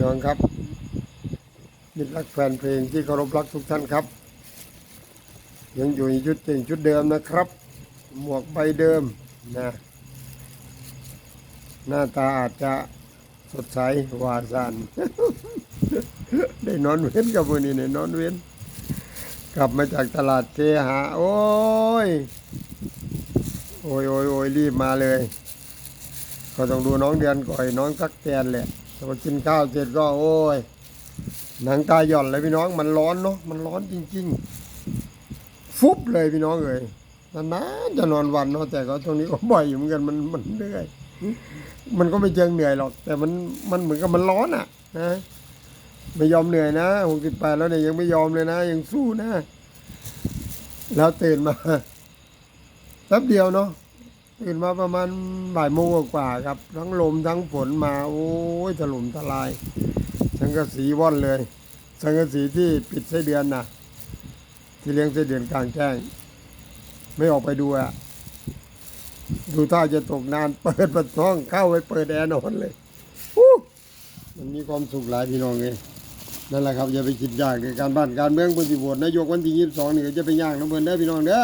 น้องครับมิตรรักแฟนเพลงที่เคารพรักทุกท่านครับ ยังอยู่ในชุดเก่งชุดเดิมนะครับ หมวกใบเดิมนะหน้าตาอาจจะสดใสหวานสันได้นอนเว้นกับมือนี้เนี่ยนอนเว้น กลับมาจากตลาดเจหา โอ้ย โอ้ยโอ้ยโอ้ยรีบมาเลย ก็ต้องดูน้องเดือนก่อยน้องสักแกนแหละ พอกินข้าวเสร็จก็โอ้ย หนังตาหย่อนเลยพี่น้อง มันร้อนเนาะ มันร้อนจริง ๆ ฟุบเลยพี่น้องเอ้ยนานๆจะนอนวันเนาะแต่ก็ตรงนี้ก็บ่อยอยู่เหมือนกันมันมันเหนื่อย มันก็ไม่เชิงเหนื่อยหรอก แต่มันมันเหมือนกับมันร้อนอะ นะไม่ยอมเหนื่อยนะหกสิบแปดแล้วเนี่ยยังไม่ยอมเลยนะ ยังสู้นะ แล้วตื่นมาแป๊บเดียวเนาะ ตื่นมาประมาณบ่ายโมงกว่าครับ ทั้งลมทั้งฝนมาโอ้ยถล่มทลาย สังกะสีว่อนเลย สังกะสีที่ปิดไส้เดือนน่ะที่เลี้ยงไส้เดือนกลางแจ้ง ไม่ออกไปดูอะดูท่าจะตกนานเปิดประท้องเข้าไปเปิดแอร์นอนเลยมันมีความสุขหลายพี่น้องเลยนั่นแหละครับอย่าไปคิดยากในการบ้านการเมืองคนที่โหวตนายกวันที่ยี่สิบสองนี่จะไปยากน้ำเพิ่นได้พี่น้องเด้อ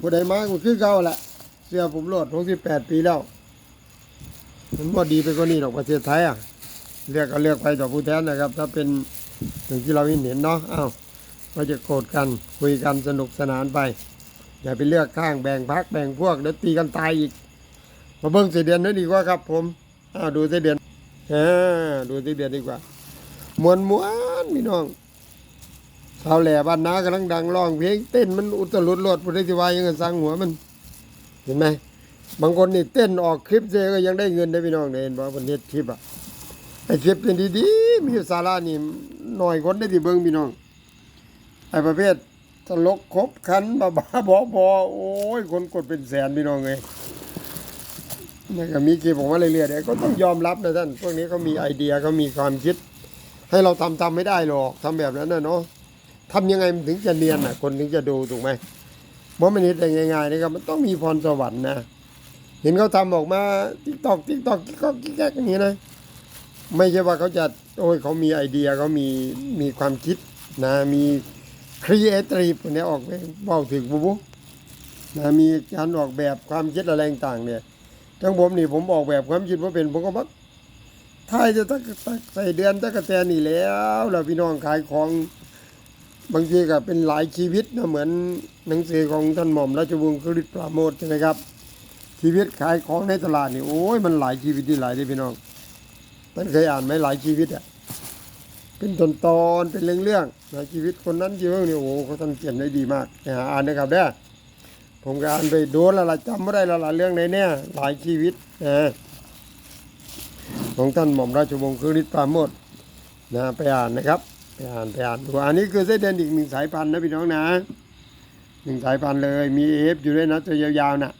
ผู้ใดมาก็คือเก่าแหละ สื้อผมโลดหกสิบแปดปีแล้ว มันบ่ดีไปกว่านี้หรอกประเทศไทยอะเรียกก็เรียกไปต่อผู้แทนนะครับ ถ้าเป็นอย่างที่เราเห็นเนาะอ้าวก็จะโกรธกันคุยกันสนุกสนานไป อย่าไปเลือกข้างแบ่งพักแบ่งพวกเดี๋ยวตีกันตายอีก มาเบิ้งเสเดือนนั่นดีกว่าครับ ผมอ้าวดูเสเดือนอ่าดูเสเดือนดีกว่ามวนมวนพี่น้องชาวแหล่บ้านนากำลังดังร้องเพลงเต้นมันอุตลุดโลดพุทธิวายยังกันสร้างหัวมัน เห็นไหมบางคนนี่เต้นออกคลิปเจก็ยังได้เงินได้พี่น้องเห็นบอกคนเฮ็ดคลิปอะไอ้คลิปเป็นดีๆมีสาระนี่หน่อยคนได้ที่เบิ่งพี่น้องไอ้ประเภทตลกครบคันบ้าบ้าบอบอโอ้ยคนกดเป็นแสนพี่น้องเลยนี่ก็มีคลิปออกมาเรื่อยๆเนี่ยก็ต้องยอมรับนะท่านพวกนี้เขามีไอเดียเขามีความคิด ให้เราทำทำไม่ได้หรอกทำแบบนั้นนะเนาะทำยังไงมันถึงจะเนียนอะ คนถึงจะดูถูกไหม เพราะมันเห็นแต่ง่ายๆนะครับ มันต้องมีพรสวรรค์นะ เห็นเขาทำออกมาติ๊กตอกติ๊กตอกติ๊กตอกกิ๊กแก๊กอย่างนี้นะ ไม่ใช่ว่าเขาจะโอ้ยเขามีไอเดียเขามีมีความคิดนะมีครีเอทีฟเนี่ยออกไปบอกถึงปุ๊บนะมีการออกแบบความคิดอะไรต่างเนี่ยทั้งผมนี่ผมออกแบบความคิดว่าเป็นผมก็มักทายจะตักใส่เดือนตะกระแตนี่แล้ว แล้วพี่น้องขายของ บางทีก็เป็นหลายชีวิตนะเหมือนหนังสือของท่านหม่อมราชวงศ์คริสปราโมทใช่ไหมครับ ชีวิตขายของในตลาดนี่โอ้ยมันหลายชีวิตที่หลายเลยพี่น้องท่านเคยอ่านไหมหลายชีวิตอะเป็นตอนตอนเป็นเรื่องเรื่องหลายชีวิตคนนั้นเยอะเนี่โอ้โหเขาท่านเขียนได้ดีมากไปหาอ่านนะครับเด้อผมก็อ่านไปโดนล้วล่ะจำไม่ได้ล้วล่ะเรื่องในเนี่ยหลายชีวิตนะของท่านหม่อมราชวงศ์คือฤทธิ์ปราโมทนะไปอ่านนะครับ ไปอ่านไปอ่านดูอันนี้คือเส้นเดินอีกหนึ่งสายพันธุ์นะพี่น้องนะหนึ่งสายพันธุ์เลยมีเอฟอยู่ด้วยนะตัวยาวๆน่ะ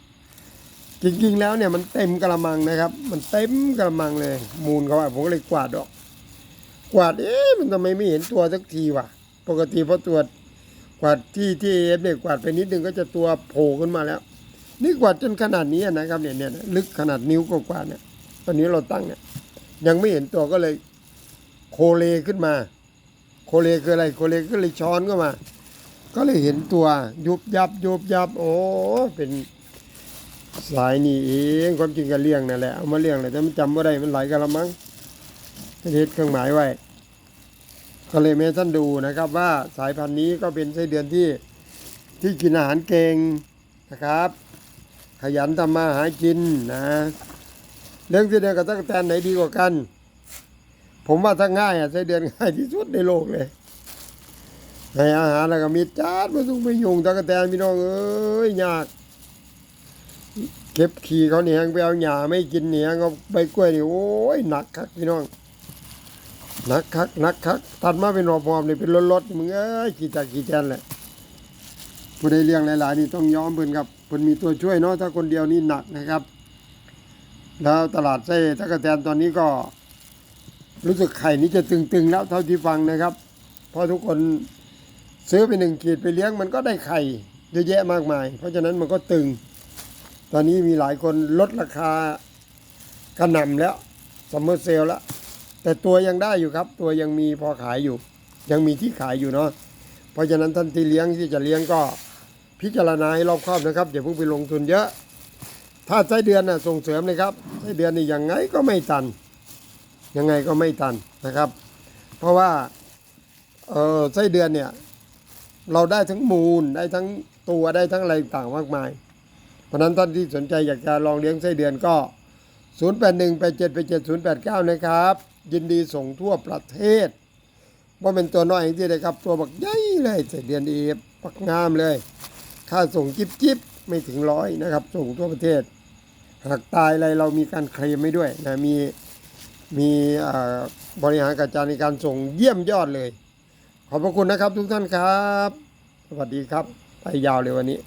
จริงๆแล้วเนี่ยมันเต็มกระมังนะครับ มันเต็มกระมังเลย มูลเขาอะผมก็เลยกวาดออก กวาดเอ๊ะมันทำไมไม่เห็นตัวสักทีวะปกติพอตรวจกวาดที่ที่เอฟเนี่ยกวาดไปนิดนึงก็จะตัวโผล่ขึ้นมาแล้ว นี่กวาดจนขนาดนี้นะครับเนี่ยเนี่ยลึกขนาดนิ้วก็กวาดเนี่ย ตอนนี้เราตั้งเนี่ยยังไม่เห็นตัวก็เลยโคเลขึ้นมา เลคืออะไรโคเลก็เลยช้อนเข้ามา ก็เลยเห็นตัวยุบยับยุบยับ โอ้เป็นสายนี่เองความจริงก็เลี้ยงนั่นแหละเอามาเลี้ยงเลยแต่มันจำว่าได้มันไหลกันละมั้งท่านเฮ็ดเครื่องหมายไว้ก็เลยแม่ท่านดูนะครับว่าสายพันธุ์นี้ก็เป็นไส้เดือนที่ที่กินอาหารเก่งนะครับ ขยันทำมาหากินนะ เรื่องไส้เดือนกับตั๊กแตนไหนดีกว่ากัน ผมว่าถ้าง่ายอะไส้เดือนง่ายที่สุดในโลกเลยให้อาหารแล้วก็มีจานม่ต้องไปยุ่งตั๊กแตนพี่น้องเอ้ยยากเก็บขี่เขาเหนียงไปเอาหญ้าไม่กินเหนียงเอาใบกล้วยนี่โอ้ยหนักคักพี่น้องหนักคักหนักคักตัดมาเป็นรอพร้อมนี่เป็นรถๆมึงเอ้ยขี่จักรขี่แจนแหละผู้ใดเลี้ยงหลายๆนี่ต้องยอมเพิ่นครับเพิ่นมีตัวช่วยเนาะถ้าคนเดียวนี่หนักนะครับ แล้วตลาดไส้ตะกะแตนตอนนี้ก็ รู้สึกไข่นี้จะตึงๆแล้วเท่าที่ฟังนะครับเพราะทุกคนซื้อไปหนึ่งขีดไปเลี้ยงมันก็ได้ไข่เยอะแยะมากมาย เพราะฉะนั้นมันก็ตึง ตอนนี้มีหลายคนลดราคากระหน่ำแล้วซัมเมอร์เซลแล้ว แต่ตัวยังได้อยู่ครับ ตัวยังมีพอขายอยู่ ยังมีที่ขายอยู่เนาะเพราะฉะนั้นท่านที่เลี้ยงที่จะเลี้ยงก็พิจารณาให้รอบคอบนะครับอย่าเพิ่งไปลงทุนเยอะ ถ้าไส้เดือนน่ะส่งเสริมเลยครับไส้เดือนนี่ยังไงก็ไม่ตัน ยังไงก็ไม่ตันนะครับ เพราะว่าเออไส้เดือนเนี่ยเราได้ทั้งมูลได้ทั้งตัวได้ทั้งอะไรต่างมากมาย เพราะนั้นท่านที่สนใจอยากจะลองเลี้ยงไส้เดือนก็ 0 8 1 8 7 8 7 0 8 9 นะครับ ยินดีส่งทั่วประเทศว่าเป็นตัวน้อยอย่างที่ได้ครับ ตัวบักใหญ่เลยไส้เดือนดีปักงามเลย ค่าส่งจิบจิบไม่ถึงร้อยนะครับ ส่งทั่วประเทศ หากตายอะไรเรามีการเคลมไม่ด้วยนะมี มีบริหารการจัดการในการส่งเยี่ยมยอดเลย ขอบพระคุณนะครับทุกท่านครับ สวัสดีครับ ไปยาวเลยวันนี้